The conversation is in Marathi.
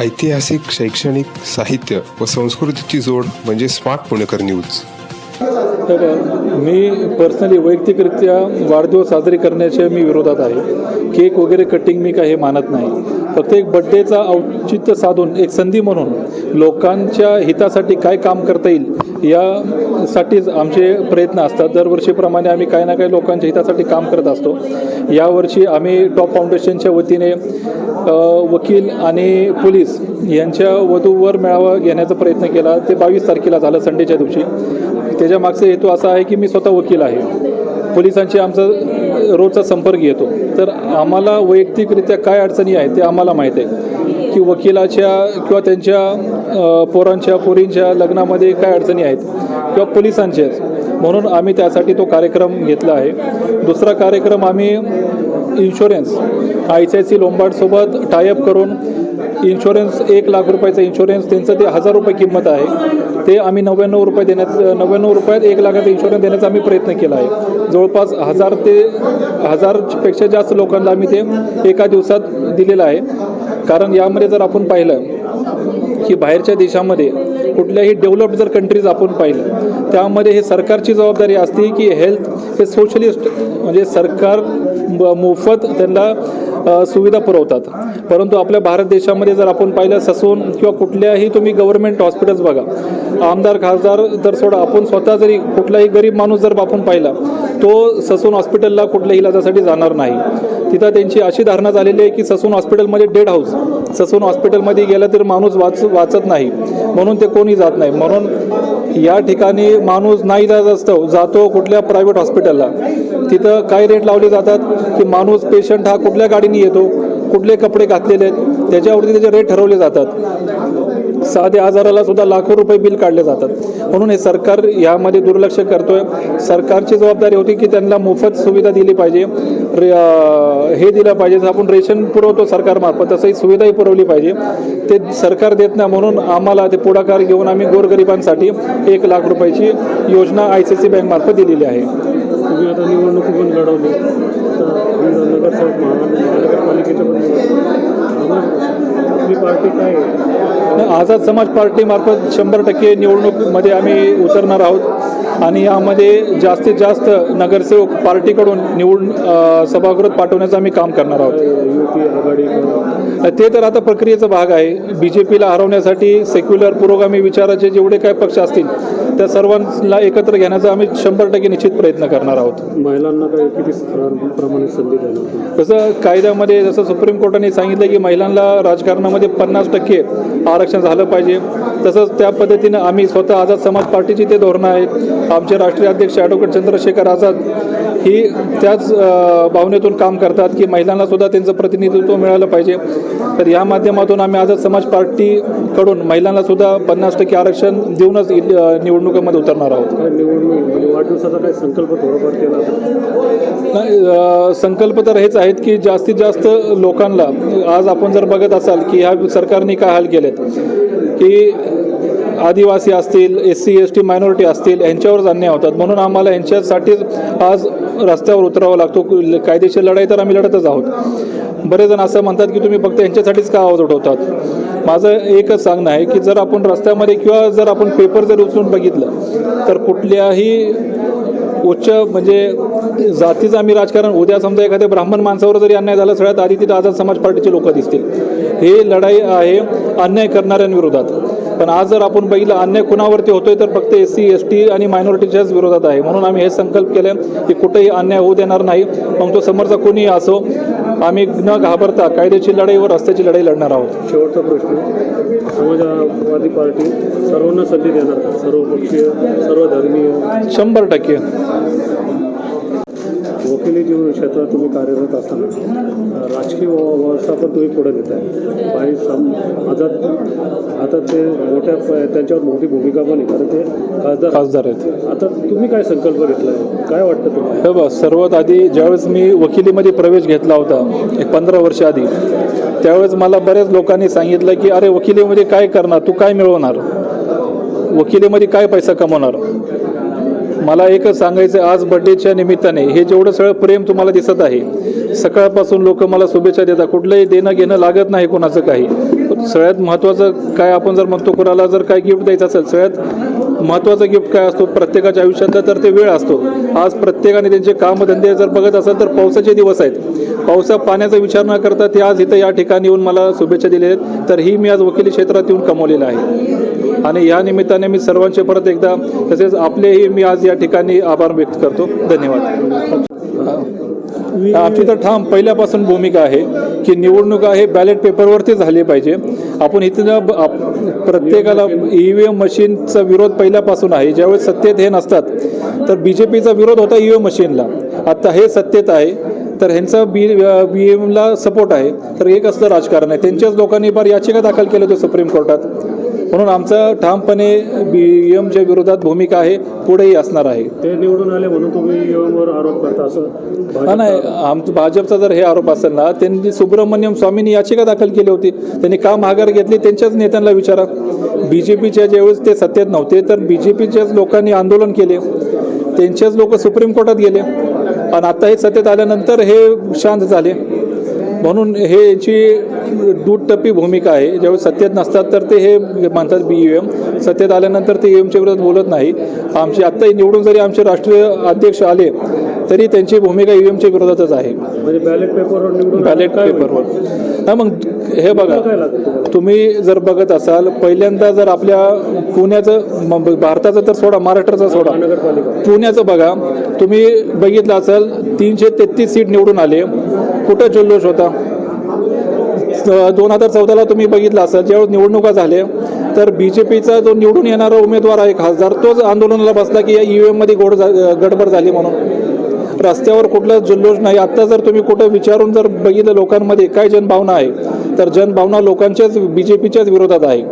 ऐतिहासिक शैक्षणिक साहित्य व संस्कृतीची जोड म्हणजे स्मार्ट पुणेकर न्यूज. तर मी पर्सनली वैयक्तिकरित्या वाढदिवस साजरी करण्याच्या मी विरोधात आहे. केक वगैरे कटिंग मी काही मानत नाही. फक्त एक बड्डेचा औचित्य साधून एक संधी म्हणून लोकांच्या हितासाठी काय काम करता येईल या साठीच आमचे प्रयत्न असतात. दरवर्षीप्रमाणे आम्ही काही ना काही लोकांच्या हितासाठी काम करत असतो. यावर्षी आम्ही टॉप फाउंडेशनच्या वतीने वकील आणि पोलीस यांच्या वधूवर मेळावा घेण्याचा प्रयत्न केला. ते बावीस तारखेला झालं संडेच्या दिवशी. त्याच्या मागचा हेतू असा आहे की मी स्वतः वकील आहे. पोलिसांशी आमचा रोजचा संपर्क येतो. तर आम्हाला वैयक्तिकरित्या काय अडचणी आहेत ते आम्हाला माहीत आहे. की वकिलाच्या किंवा त्यांच्या पोरांच्या पोरींच्या लग्नामध्ये काय अडचणी आहेत? किंवा पोलिसांचेच म्हणून आम्ही त्यासाठी तो कार्यक्रम घेतला आहे. दुसरा कार्यक्रम आम्ही insurance I C I C लोंबार्डसोबत tie up करून इन्शुरन्स एक लाख रुपयाचा इन्शुरन्स त्यांचं ते हजार रुपये किंमत आहे. ते आम्ही नव्याण्णव रुपये देण्याचं नव्याण्णव रुपयात एक लाखाचा इन्शुरन्स देण्याचा आम्ही प्रयत्न केला आहे. जवळपास हजार ते हजारपेक्षा जास्त लोकांना आम्ही ते एका दिवसात दिलेलं आहे. कारण यामध्ये जर आपण पाहिलं की बाहेरच्या देशामध्ये कुठल्याही डेव्हलप्ड जर कंट्रीज आपण पाहिलं त्यामध्ये हे सरकारची जबाबदारी असते की हेल्थ हे सोशलिस्ट म्हणजे सरकार ब- मोफत त्यांना सुविधा पुरवतात. परंतु आपल्या भारत देशामध्ये जर आपण पाहिलं ससून किंवा कुठल्याही तुम्ही गव्हर्नमेंट हॉस्पिटल्स बघा आमदार खासदार तर सोडा आपण स्वतः जरी कुठलाही गरीब माणूस जर आपण पाहिला तो ससून हॉस्पिटलला कुठल्याही इलाजासाठी जाणार नाही. तिथं त्यांची अशी धारणा झालेली आहे की ससून हॉस्पिटलमध्ये डेड हाऊस ससून हॉस्पिटलमध्ये गेलं तर माणूस वाच वाचत नाही. म्हणून ते कोणी जात नाही. म्हणून या ठिकाणी माणूस नाही जात असतो जातो कुठल्या प्रायव्हेट हॉस्पिटलला तिथं काय रेट लावले जातात? की माणूस पेशंट हा कुठल्या गाडीने येतो कुठले कपडे घातलेले आहेत? त्याच्यावरती त्याचे रेट ठरवले जातात. साध्या आजाराला सुद्धा लाखो रुपये बिल काढले जातात. म्हणून हे सरकार यामध्ये दुर्लक्ष करतोय. सरकारची जबाबदारी होती की त्यांना मोफत सुविधा दिली पाहिजे. रे हे दिलं पाहिजे. जसं आपण रेशन पुरवतो सरकारमार्फत तसंही सुविधाही पुरवली पाहिजे. ते सरकार देत नाही म्हणून आम्हाला ते पुढाकार घेऊन आम्ही गोरगरिबांसाठी एक लाख रुपयाची योजना आय सी सी बँकमार्फत दिलेली आहे. आता निवडणूक पण लढवली. नगरसेवक महानगरपालिकेच्या पण आपली पार्टी काय? आझाद समाज पार्टीमार्फत शंभर टक्के निवडणूकमध्ये आम्ही उतरणार आहोत आणि यामध्ये जास्तीत जास्त नगरसेवक पार्टीकडून निवडून सभागृहात पाठवण्याचं आम्ही काम करणार आहोत ते तर आता प्रक्रियेचा भाग आहे. बी जे पीला हरवण्यासाठी सेक्युलर पुरोगामी विचाराचे जेवढे काही पक्ष असतील त्या सर्वांना एकत्र घेण्याचा आम्ही शंभर टक्के निश्चित प्रयत्न करणार आहोत. महिलांना काय किती प्रमाणे संधी तसं कायद्यामध्ये जसं सुप्रीम कोर्टाने सांगितलं की महिलांना राजकारणामध्ये पन्नास टक्के आरक्षण झालं पाहिजे. तसंच त्या पद्धतीनं आम्ही स्वतः आझाद समाज पार्टीची ते धोरणं आहेत. आमचे राष्ट्रीय अध्यक्ष ॲडव्होकेट चंद्रशेखर आझाद ही त्याच भावनेतून काम करतात की महिलांना सुद्धा त्यांचं प्रतिनिधित्व मिळालं पाहिजे. तर या माध्यमातून आम्ही आझाद समाज पार्टीकडून महिलांना सुद्धा पन्नास टक्के आरक्षण देऊनच निवडणुकीमध्ये उतरणार आहोत. म्हणजे वाढदिवसाचा काय संकल्प थोडाफार केला तर? नाही, अ, संकल्प तर हेच आहेत की जास्तीत जास्त लोकांना आज आपण जर बघत असाल की ह्या सरकारने काय हाल केलेत की आदिवासी असतील S C S T minority असतील यांच्यावरच अन्याय होतात. म्हणून आम्हाला यांच्यासाठीच आज रस्त्यावर उतरावं लागतो. कायदेशीर लढाई तर आम्ही लढतच आहोत. बरेच जण असं म्हणतात की तुम्ही फक्त यांच्यासाठीच का आवाज उठवतात? माझं एकच सांगणं आहे की जर आपण रस्त्यामध्ये किंवा जर आपण पेपर जर उचलून बघितलं तर कुठल्याही उच्च म्हणजे जातीचं आम्ही राजकारण उद्या समजा एखाद्या ब्राह्मण माणसावर जरी अन्याय झाला सगळ्यात आधी तिथं आझाद समाज पार्टीचे लोक दिसतील. हे लढाई आहे अन्याय करणाऱ्यांविरोधात. पण आज जर आपण बघितलं अन्याय कुणावरती होतोय तर फक्त एस सी एस टी आणि मायनॉरिटीच्याच विरोधात आहे. म्हणून आम्ही हे संकल्प केले की कुठेही अन्याय होऊ देणार नाही. मग तो समोरचा कोणीही असो आम्ही न घाबरता कायद्याची लढाई व रस्त्याची लढाई लढणार आहोत. शेवटचा प्रश्न. समाजवादी पार्टी सर्वांना संधी देणार का? सर्व पक्षीय सर्व धर्मीय? शंभर टक्के. वकिली जीवन क्षेत्रात तुम्ही कार्यरत असताना राजकीय व्यवस्था पण तुम्ही पुढे देत आहे. बाई सम आता आता ते मोठ्या त्यांच्यावर मोठी भूमिका पण आहे. कारण ते खासदार खासदार आहेत. आता तुम्ही काय संकल्प घेतला आहे काय वाटतं तुम्हाला? हे बघ सर्वात आधी ज्यावेळेस मी वकिलीमध्ये प्रवेश घेतला होता एक पंधरा वर्ष आधी त्यावेळेस मला बऱ्याच लोकांनी सांगितलं की अरे वकिलीमध्ये काय करणार? तू काय मिळवणार? वकिलीमध्ये काय पैसा कमवणार? मला एकच सांगायचं आज बड्डेच्या निमित्ताने हे जेवढं सगळं प्रेम तुम्हाला दिसत आहे सकाळपासून लोक मला शुभेच्छा देतात. कुठलंही देणं घेणं लागत नाही कोणाचं काही. सगळ्यात महत्त्वाचं काय आपण जर म्हणतो कोणाला जर काय गिफ्ट द्यायचं असेल सगळ्यात महत्त्वाचं गिफ्ट काय असतो प्रत्येकाच्या आयुष्यातला तर ते वेळ असतो. आज प्रत्येकाने त्यांचे कामधंदे जर बघत असेल तर पावसाचे दिवस आहेत. पावसा पाण्याचा विचार न करता ते आज इथं या ठिकाणी येऊन मला शुभेच्छा दिलेल्या आहेत. तर ही मी आज वकिली क्षेत्रात येऊन कमवलेलं आहे. आणि या निमित्ताने मी सर्वांचे परत एकदा तसेच आपलेही मी आज या ठिकाणी आभार व्यक्त करतो. धन्यवाद. आमची तर ठाम पहिल्यापासून भूमिका आहे की निवडणुका हे बॅलेट पेपरवरती झाली पाहिजे. आपण इथं ब- प्रत्येकाला ई व्ही एम मशीनचा विरोध पहिल्यापासून आहे. ज्यावेळेस सत्तेत हे नसतात तर बी जे पीचा विरोध होता ई व्ही एम मशीनला. आता हे सत्तेत आहे तर ह्यांचा बी बी एमला सपोर्ट आहे. तर एक असलं राजकारण आहे. त्यांच्याच लोकांनी फार याचिका दाखल केल्या होत्या सुप्रीम कोर्टात. म्हणून आमचा ठामपणे बी एमच्या विरोधात भूमिका आहे पुढेही असणार आहे. ते निवडून आले म्हणून तुम्ही आरोप करता असं नाही आमचं भाजपचा जर हे आरोप असेल ना त्यांनी सुब्रमण्यम स्वामींनी याचिका दाखल केली होती. त्यांनी का माघार घेतली त्यांच्याच नेत्यांना विचारा. बी जे पीच्या ज्यावेळेस ते सत्तेत नव्हते तर बी जे पीच्याच लोकांनी आंदोलन केले. त्यांचेच लोक सुप्रीम कोर्टात गेले. आणि आता हे सत्तेत आल्यानंतर हे शांत झाले. म्हणून हे याची दूटटप्पी भूमिका आहे. ज्यावेळेस सत्तेत नसतात तर ते हे म्हणतात बी यू एम सत्तेत आल्यानंतर ते एमच्या विरोधात बोलत नाही. आमची आत्ता निवडून जरी आमचे राष्ट्रीय अध्यक्ष आले तरी त्यांची भूमिका यू एमच्या विरोधातच आहे. म्हणजे बॅलेट पेपरवर निवडून बॅलेट? पेपरवर हा मग हे बघा? तुम्ही जर बघत असाल पहिल्यांदा जर आपल्या पुण्याचं भारताचं तर सोडा महाराष्ट्राचं सोडा. पुण्याचं बघा तुम्ही बघितलं असाल तीनशे तेहतीस सीट निवडून आले. कुठं जल्लोष होता? दोन हजार चौदाला तुम्ही बघितलं असाल ज्यावेळेस निवडणुका झाल्या तर बी जे पीचा जो निवडून येणारा उमेदवार आहे खासदार तोच आंदोलनाला बसला की या ई एममध्ये गोड झा- गडबड झाली म्हणून. रस्त्यावर कुठला जल्लोष नाही. आत्ता जर तुम्ही कुठं विचारून जर बघितलं लोकांमध्ये काय जनभावना आहे तर जनभावना लोकांच्याच बी जे पीच्याच विरोधात आहे.